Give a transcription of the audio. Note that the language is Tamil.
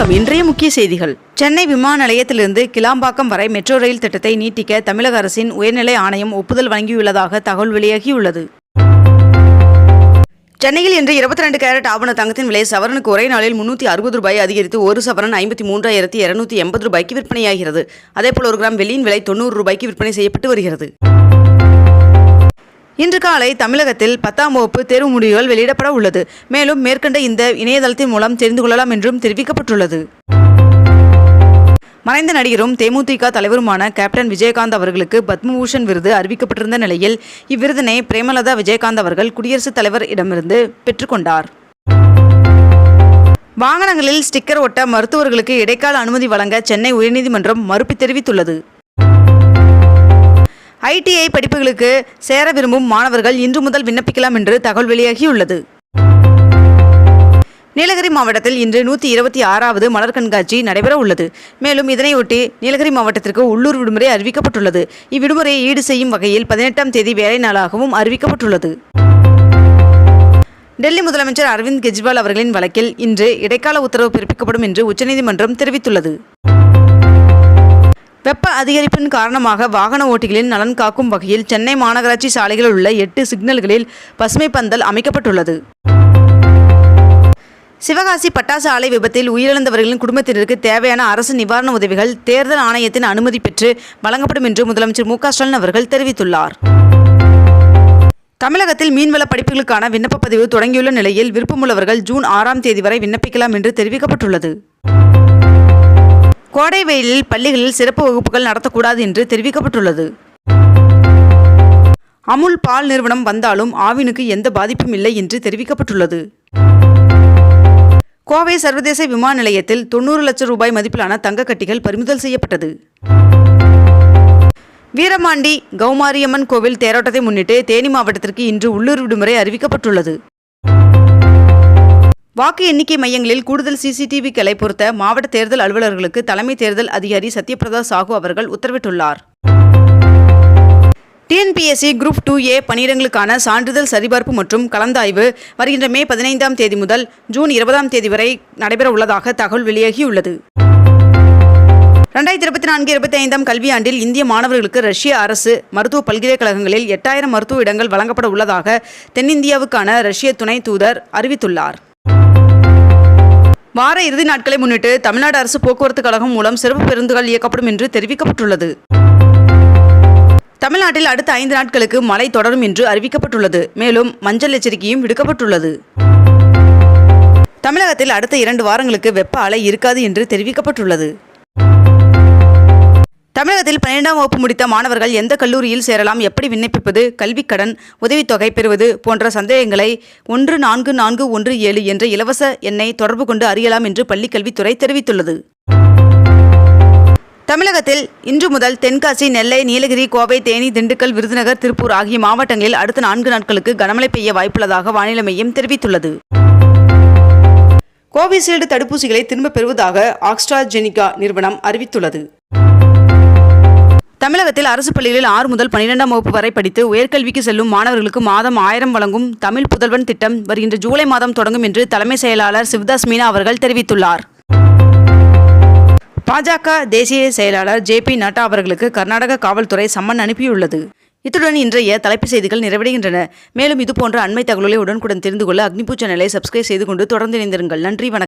வணக்கம். இன்றைய முக்கிய செய்திகள். சென்னை விமான நிலையத்திலிருந்து கிளாம்பாக்கம் வரை மெட்ரோ ரயில் திட்டத்தை நீட்டிக்க தமிழக அரசின் உயர்நிலை ஆணையம் ஒப்புதல் வழங்கியுள்ளதாக தகவல் வெளியாகியுள்ளது. சென்னையில் இன்று இருபத்தி ரெண்டு கேரட் ஆவண தங்கத்தின் விலை சவரனுக்கு ஒரே நாளில் முன்னூற்றி அறுபது ரூபாய் அதிகரித்து ஒரு சவரன் ஐம்பத்தி மூன்றாயிரத்தி இருநூத்தி எண்பது ரூபாய்க்கு விற்பனையாகிறது. அதேபோல் ஒரு கிராம் வெள்ளியின் விலை தொண்ணூறு ரூபாய்க்கு விற்பனை செய்யப்பட்டு வருகிறது. இன்று காலை தமிழகத்தில் பத்தாம் வகுப்பு தேர்வு முடிவுகள் வெளியிடப்பட உள்ளது. மேலும் மேற்கண்ட இந்த இணையதளத்தின் மூலம் தெரிந்து கொள்ளலாம் என்றும் தெரிவிக்கப்பட்டுள்ளது. மறைந்த நடிகரும் தேமுதிக தலைவருமான கேப்டன் விஜயகாந்த் அவர்களுக்கு பத்மபூஷன் விருது அறிவிக்கப்பட்டிருந்த நிலையில் இவ்விருதினை பிரேமலதா விஜயகாந்த் அவர்கள் குடியரசுத் தலைவர் இடமிருந்து பெற்றுக்கொண்டார் வாகனங்களில் ஸ்டிக்கர் ஒட்ட மருத்துவர்களுக்கு இடைக்கால அனுமதி வழங்க சென்னை உயர்நீதிமன்றம் மறுப்பு தெரிவித்துள்ளது. ஐடிஐ படிப்புகளுக்கு சேர விரும்பும் மாணவர்கள் இன்று முதல் விண்ணப்பிக்கலாம் என்று தகவல் வெளியாகியுள்ளது. நீலகிரி மாவட்டத்தில் இன்று நூற்றி இருபத்தி ஆறாவது மலர் கண்காட்சி நடைபெற உள்ளது. மேலும் இதனையொட்டி நீலகிரி மாவட்டத்திற்கு உள்ளூர் விடுமுறை அறிவிக்கப்பட்டுள்ளது. இவ்விடுமுறையை ஈடு செய்யும் வகையில் பதினெட்டாம் தேதி வேலை நாளாகவும் அறிவிக்கப்பட்டுள்ளது. டெல்லி முதலமைச்சர் அரவிந்த் கெஜ்ரிவால் அவர்களின் வழக்கில் இன்று இடைக்கால உத்தரவு பிறப்பிக்கப்படும் என்று உச்சநீதிமன்றம் தெரிவித்துள்ளது. வெப்ப அதிகரிப்பின் காரணமாக வாகன ஓட்டிகளின் நலன் காக்கும் வகையில் சென்னை மாநகராட்சி சாலைகளில் உள்ள எட்டு சிக்னல்களில் பசுமை பந்தல் அமைக்கப்பட்டுள்ளது. சிவகாசி பட்டாசு ஆலை விபத்தில் உயிரிழந்தவர்களின் குடும்பத்தினருக்கு தேவையான அரசு நிவாரண உதவிகள் தேர்தல் ஆணையத்தின் அனுமதி பெற்று வழங்கப்படும் என்று முதலமைச்சர் மு ஸ்டாலின் அவர்கள் தெரிவித்துள்ளார். தமிழகத்தில் மீன்வள படிப்புகளுக்கான விண்ணப்ப பதிவு தொடங்கியுள்ள நிலையில் விருப்பமுள்ளவர்கள் ஜூன் ஆறாம் தேதி வரை விண்ணப்பிக்கலாம் என்று தெரிவிக்கப்பட்டுள்ளது. கோடை வெயிலில் பள்ளிகளில் சிறப்பு வகுப்புகள் நடத்தக்கூடாது என்று தெரிவிக்கப்பட்டுள்ளது. அமுல் பால் நிறுவனம் வந்தாலும் ஆவினுக்கு எந்த பாதிப்பும் இல்லை என்று தெரிவிக்கப்பட்டுள்ளது. கோவை சர்வதேச விமான நிலையத்தில் தொண்ணூறு லட்சம் ரூபாய் மதிப்பிலான தங்க கட்டிகள் பறிமுதல் செய்யப்பட்டது. வீரமாண்டி கௌமாரியம்மன் கோவில் தேரோட்டத்தை முன்னிட்டு தேனி மாவட்டத்திற்கு இன்று உள்ளூர் விடுமுறை அறிவிக்கப்பட்டுள்ளது. வாக்கு எண்ணிக்கை மையங்களில் கூடுதல் சிசிடிவிக்களை பொருத்த மாவட்ட தேர்தல் அலுவலர்களுக்கு தலைமை தேர்தல் அதிகாரி சத்யபிரதா சாஹூ அவர்கள் உத்தரவிட்டுள்ளார். டிஎன்பிஎஸ்சி குரூப் டூ ஏ பணியிடங்களுக்கான சான்றிதழ் சரிபார்ப்பு மற்றும் கலந்தாய்வு வருகின்ற மே பதினைந்தாம் தேதி முதல் ஜூன் இருபதாம் தேதி வரை நடைபெற உள்ளதாக தகவல் வெளியாகியுள்ளது. ரெண்டாயிரத்தி இருபத்தி நான்கு இருபத்தி ஐந்தாம் கல்வியாண்டில் இந்திய மாணவர்களுக்கு ரஷ்ய அரசு மருத்துவ பல்கலைக்கழகங்களில் எட்டாயிரம் மருத்துவ இடங்கள் வழங்கப்பட உள்ளதாக தென்னிந்தியாவுக்கான ரஷ்ய துணை தூதர் அறிவித்துள்ளார். வார இறுதி நாட்களை முன்னிட்டு தமிழ்நாடு அரசு போக்குவரத்து கழகம் மூலம் சிறப்பு பேருந்துகள் இயக்கப்படும் என்று தெரிவிக்கப்பட்டுள்ளது. தமிழ்நாட்டில் அடுத்த ஐந்து நாட்களுக்கு மழை தொடரும் என்று அறிவிக்கப்பட்டுள்ளது. மேலும் மஞ்சள் எச்சரிக்கையும் விடுக்கப்பட்டுள்ளது. தமிழகத்தில் அடுத்த இரண்டு வாரங்களுக்கு வெப்ப அலை இருக்காது என்று தெரிவிக்கப்பட்டுள்ளது. தமிழகத்தில் பன்னிரெண்டாம் வகுப்பு முடித்த மாணவர்கள் எந்த கல்லூரியில் சேரலாம் எப்படி விண்ணப்பிப்பது கல்விக் கடன் உதவித்தொகை பெறுவது போன்ற சந்தேகங்களை ஒன்று நான்கு நான்கு ஒன்று ஏழு என்ற இலவச எண்ணை தொடர்பு கொண்டு அறியலாம் என்று பள்ளிக்கல்வித்துறை தெரிவித்துள்ளது. தமிழகத்தில் இன்று முதல் தென்காசி நெல்லை நீலகிரி கோவை தேனி திண்டுக்கல் விருதுநகர் திருப்பூர் ஆகிய மாவட்டங்களில் அடுத்த நான்கு நாட்களுக்கு கனமழை பெய்ய வாய்ப்புள்ளதாக வானிலை மையம் தெரிவித்துள்ளது. கோவிஷீல்டு தடுப்பூசிகளை திரும்பப் பெறுவதாக ஆக்ஸ்ட்ராஜெனிகா நிறுவனம் அறிவித்துள்ளது. தமிழகத்தில் அரசு பள்ளிகளில் ஆறு முதல் பன்னிரெண்டாம் வகுப்பு வரை படித்து உயர்கல்விக்கு செல்லும் மாணவர்களுக்கு மாதம் ஆயிரம் வழங்கும் தமிழ் புதல்வன் திட்டம் வருகின்ற ஜூலை மாதம் தொடங்கும் என்று தலைமை செயலாளர் சிவதாஸ் மீனா அவர்கள் தெரிவித்துள்ளார். பாஜக தேசிய செயலாளர் ஜே பி நட்டா அவர்களுக்கு கர்நாடக காவல்துறை சம்மன் அனுப்பியுள்ளது. இத்துடன் இன்றைய தலைப்பு செய்திகள் நிறைவடைகின்றன. மேலும் இதுபோன்ற அண்மை தகவல்களை உடனுக்குடன் தெரிந்து கொள்ள அக்னிபூ சேனலை சப்ஸ்கிரைப் செய்து கொண்டு தொடர்ந்து இணைந்திருங்கள். நன்றி வணக்கம்.